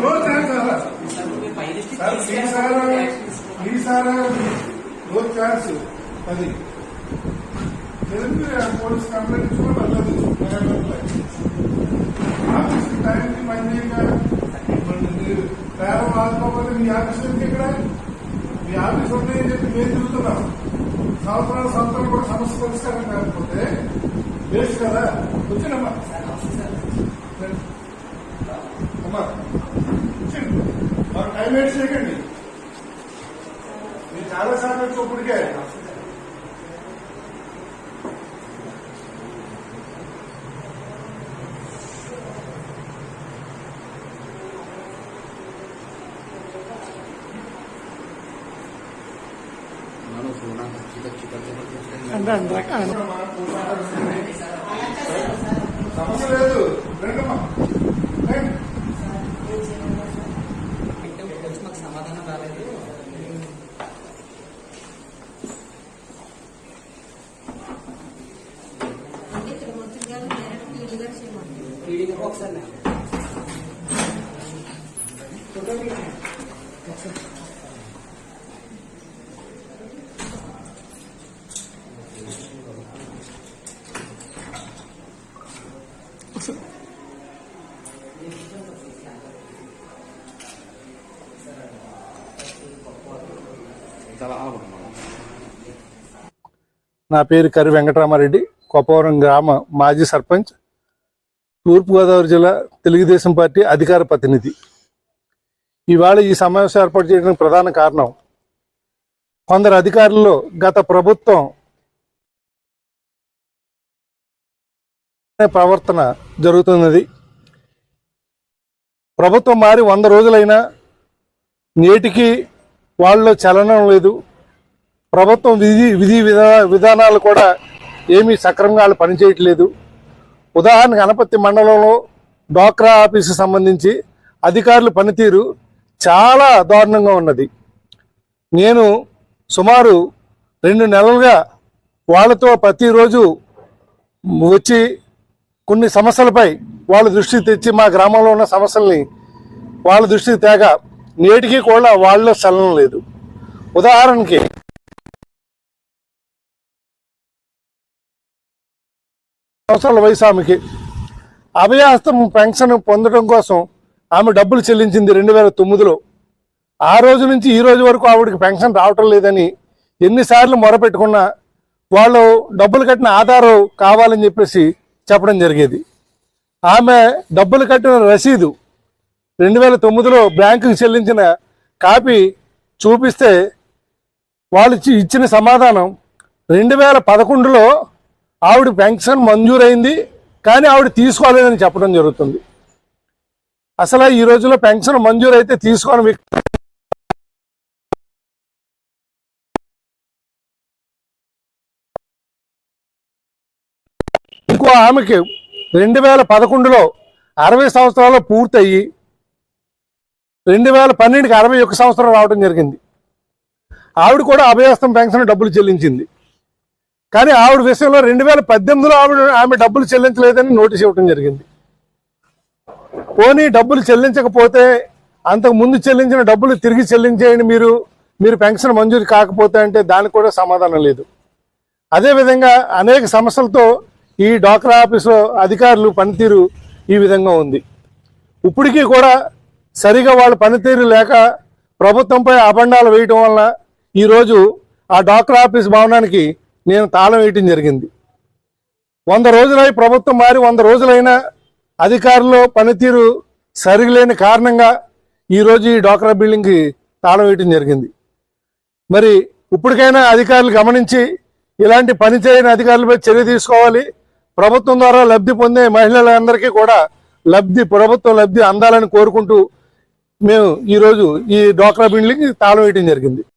No chance అలా sir ఈసారి ఈసారి నో ఛాన్స్ అది తెలిపి పోలీస్ కంప్లైంట్ ఇచ్చుకొని వెళ్ళదు ఆఫీస్ టైంకి పని చేయక పేరం ఆదుకోకపోతే మీ ఆఫీస్ ఎందుకు ఇక్కడ మీ ఆఫీస్ ఉన్నాయని చెప్పి మేము తిరుగుతున్నాం సంవత్సరాలు సంవత్సరాలు కూడా సమస్య పరిష్కారం కాకపోతే వేస్ట్ కదా వచ్చినమ్మా మాకు టైం వేస్ట్ చేయకండి మీరు చాలా సార్లు వచ్చి ఇప్పటికే సమస్య లేదు. రీడింగ్ ఒకసారి నా. ఫోటో నా పేరు కరి వెంకటరామారెడ్డి కొప్పవరం గ్రామ మాజీ సర్పంచ్. తూర్పుగోదావరి జిల్లా తెలుగుదేశం పార్టీ అధికార ప్రతినిధి. ఇవాళ ఈ సమావేశం ఏర్పాటు చేయడానికి ప్రధాన కారణం కొందరు అధికారుల్లో గత ప్రభుత్వం ప్రవర్తన జరుగుతున్నది. ప్రభుత్వం మారి వంద రోజులైనా నేటికి వాళ్ళలో చలనం లేదు. ప్రభుత్వం విధి విధి విధానాలు కూడా ఏమీ సక్రమంగా వాళ్ళు పనిచేయట్లేదు. ఉదాహరణకు గణపతి మండలంలో డ్వాక్రా ఆఫీసు సంబంధించి అధికారుల పనితీరు చాలా దారుణంగా ఉన్నది. నేను సుమారు రెండు నెలలుగా వాళ్ళతో ప్రతిరోజు వచ్చి కొన్ని సమస్యలపై వాళ్ళ దృష్టికి తెచ్చి మా గ్రామంలో ఉన్న సమస్యల్ని వాళ్ళ దృష్టికి తేగా నేటికి కూడా వాళ్ళలో చలనం లేదు. ఉదాహరణకి సంవత్సరాల వయసు ఆమెకి. అభయాస్తం పెన్షన్ పొందడం కోసం ఆమె డబ్బులు చెల్లించింది రెండు వేల తొమ్మిదిలో. ఆ రోజు నుంచి ఈ రోజు వరకు ఆవిడకి పెన్షన్ రావటం లేదని ఎన్నిసార్లు మొరపెట్టుకున్నా వాళ్ళు డబ్బులు కట్టిన ఆధారం కావాలని చెప్పేసి చెప్పడం జరిగేది. ఆమె డబ్బులు కట్టిన రసీదు రెండు వేల తొమ్మిదిలో బ్యాంకుకి చెల్లించిన కాపీ చూపిస్తే వాళ్ళు ఇచ్చిన సమాధానం రెండు వేల పదకొండులో ఆవిడ పెన్షన్ మంజూరైంది కానీ ఆవిడ తీసుకోలేదని చెప్పడం జరుగుతుంది. అసలు ఈ రోజుల్లో పెన్షన్ మంజూరైతే తీసుకోని వ్యక్తి ఇంకో ఆమెకి రెండు వేల పదకొండులో అరవై సంవత్సరాలు పూర్తయ్యి రెండు వేల పన్నెండుకి అరవై ఒక్క సంవత్సరం రావడం జరిగింది. ఆవిడ కూడా అభయస్తం పెన్షన్ డబ్బులు చెల్లించింది. కానీ ఆవిడ విషయంలో రెండు వేల పద్దెనిమిదిలో ఆవిడ ఆమె డబ్బులు చెల్లించలేదని నోటీస్ ఇవ్వడం జరిగింది. పోనీ డబ్బులు చెల్లించకపోతే అంతకు ముందు చెల్లించిన డబ్బులు తిరిగి చెల్లించేయండి మీరు మీరు పెన్షన్ మంజూరు కాకపోతే అంటే దానికి కూడా సమాధానం లేదు. అదేవిధంగా అనేక సమస్యలతో ఈ డాక్రా ఆఫీసు అధికారులు పనితీరు ఈ విధంగా ఉంది. ఇప్పటికీ కూడా సరిగా వాళ్ళ పనితీరు లేక ప్రభుత్వంపై అబండాలు వేయటం వలన ఈరోజు ఆ డాక్టర్ ఆఫీస్ భవనానికి నేను తాళం వేయటం జరిగింది. వంద రోజులై ప్రభుత్వం మారి వంద రోజులైనా అధికారులు పనితీరు సరిగలేని కారణంగా ఈరోజు ఈ డోక్రా బిల్డింగ్కి తాళం వేయటం జరిగింది. మరి ఇప్పటికైనా అధికారులు గమనించి ఇలాంటి పని చేయని అధికారులపై చర్య తీసుకోవాలి. ప్రభుత్వం ద్వారా లబ్ధి పొందే మహిళలందరికీ కూడా లబ్ధి ప్రభుత్వం లబ్ధి అందాలని కోరుకుంటూ మేము ఈరోజు ఈ డోక్రా బిల్డింగ్కి తాళం వేయటం జరిగింది.